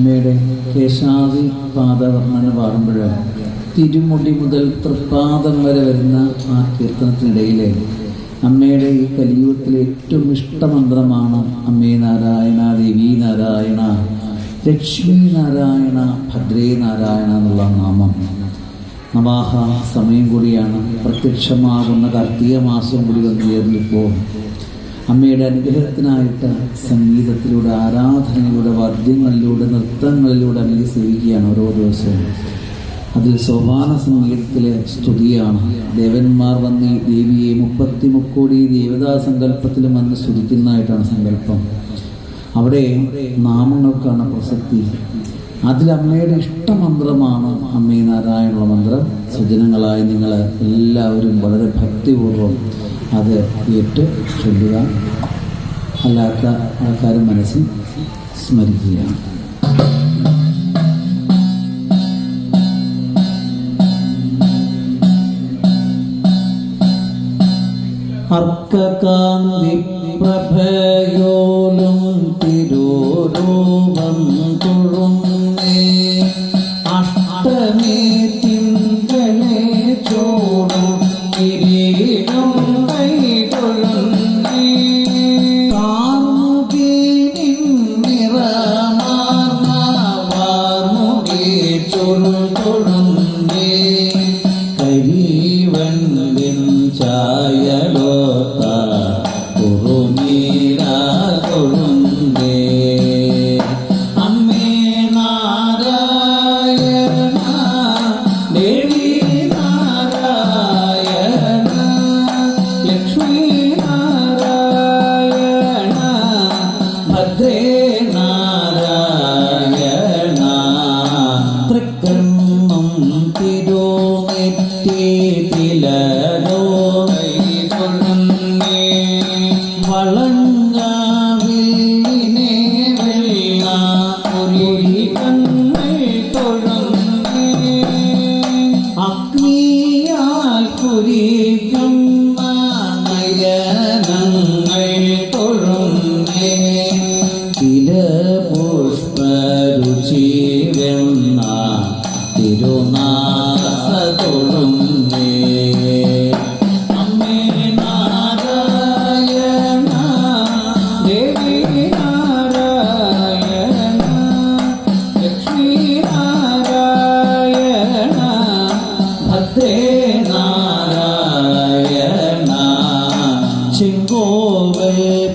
അമ്മയുടെ കേശാദി പാദവർണന പാടുമ്പോഴ് തിരുമുടി മുതൽ തൃപ്പാദം വരെ വരുന്ന ആ കീർത്തനത്തിനിടയിലെ അമ്മയുടെ ഈ കലിയുഗത്തിലെ ഏറ്റവും ഇഷ്ടമന്ത്രമാണ് അമ്മേ നാരായണ ദേവി നാരായണ ലക്ഷ്മി നാരായണ ഭദ്രേ നാരായണ എന്നുള്ള നാമം. നവാഹ സമയം കൂടിയാണ്. പ്രത്യക്ഷമാകുന്ന കാർത്തിക മാസം കൂടി വന്നു ചേർന്നിപ്പോൾ അമ്മയുടെ അനുഗ്രഹത്തിനായിട്ട് സംഗീതത്തിലൂടെ ആരാധനയിലൂടെ വാദ്യങ്ങളിലൂടെ നൃത്തങ്ങളിലൂടെ അമ്മയെ സേവിക്കുകയാണ് ഓരോ ദിവസവും. അതിൽ സോപാന സംഗീതത്തിലെ സ്തുതിയാണ്. ദേവന്മാർ വന്ന് ദേവിയെ മുപ്പത്തി മുക്കോടി ദേവതാ സങ്കല്പത്തിലും വന്ന് സ്തുതിക്കുന്നതായിട്ടാണ് സങ്കല്പം. അവിടെ നാമങ്ങൾക്കാണ് പ്രസക്തി. അതിൽ അമ്മയുടെ ഇഷ്ടമന്ത്രമാണ് അമ്മേ നാരായണുള്ള മന്ത്രം. സുജനങ്ങളായി നിങ്ങൾ എല്ലാവരും വളരെ ഭക്തിപൂർവം അത് ഏറ്റ് ചൊല്ലുക. അല്ലാത്ത ആൾക്കാരും മനസ്സിൽ സ്മരിക്കുകയാണ് അർക്കകാന്തി പ്രഭയോലും തിരോരൂപം തുഴുന്നേ. അഷ്ടമേ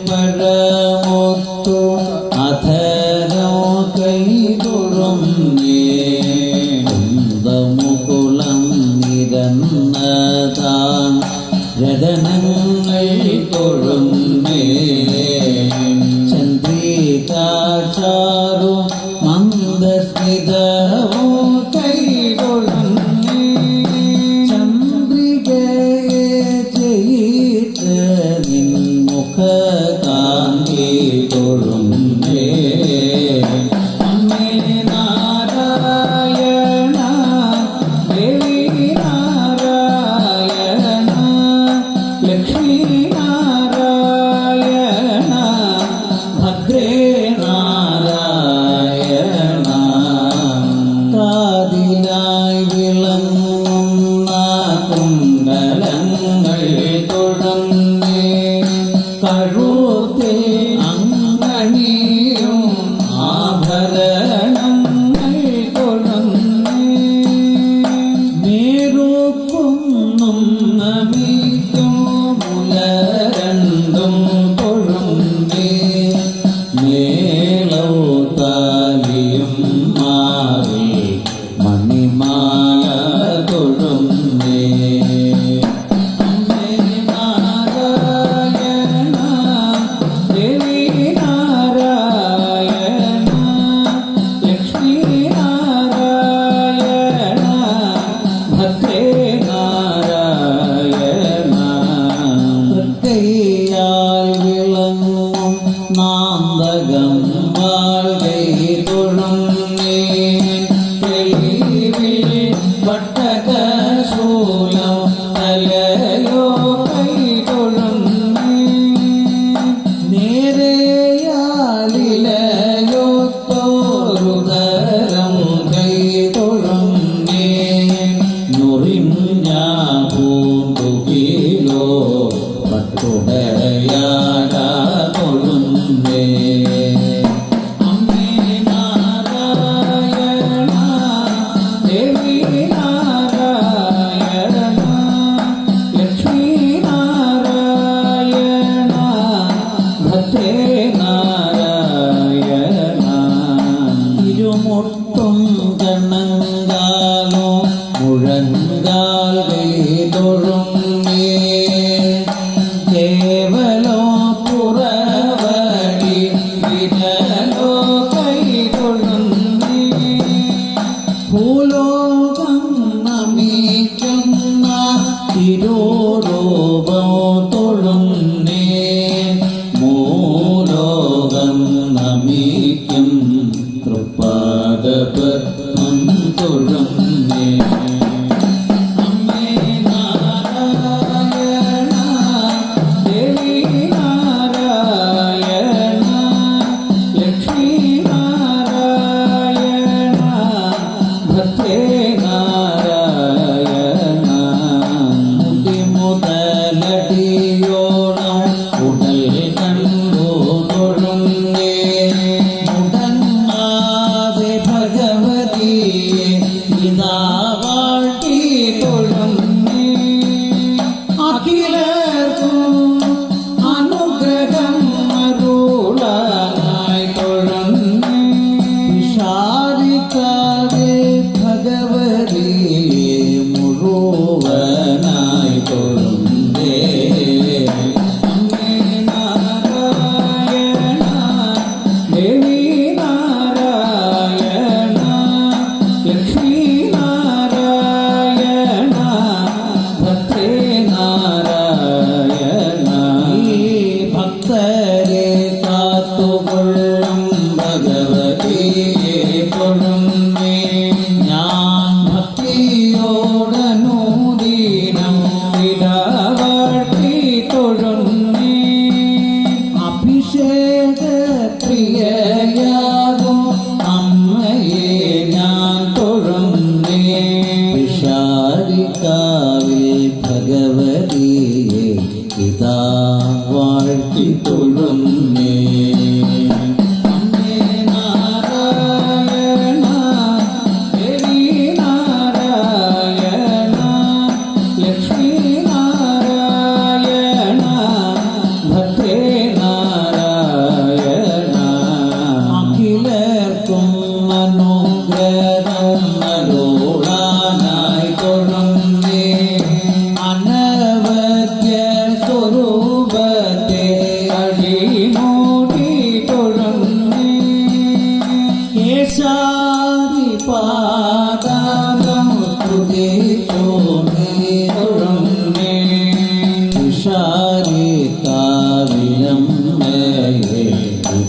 പഴമൊത്തു അധരോ കൈതൊഴുന്നേ കുന്തമുകുളം നിരന്നതാൻ രതനങ്ങൾ തൊഴുന്നേ ചന്ദ്രികാചാരു മന്ദസ്മിതവും 爱如 കണ്ണങ്കാലോ മുഴങ്കാൽ തൊഴുന്നേ കേവലോ പുറവടി വിരലോ കൈ തൊഴുന്നേ ഭൂലോകം നമിക്കുന്ന തിരോരൂപോ amor.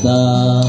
Love.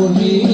por mim.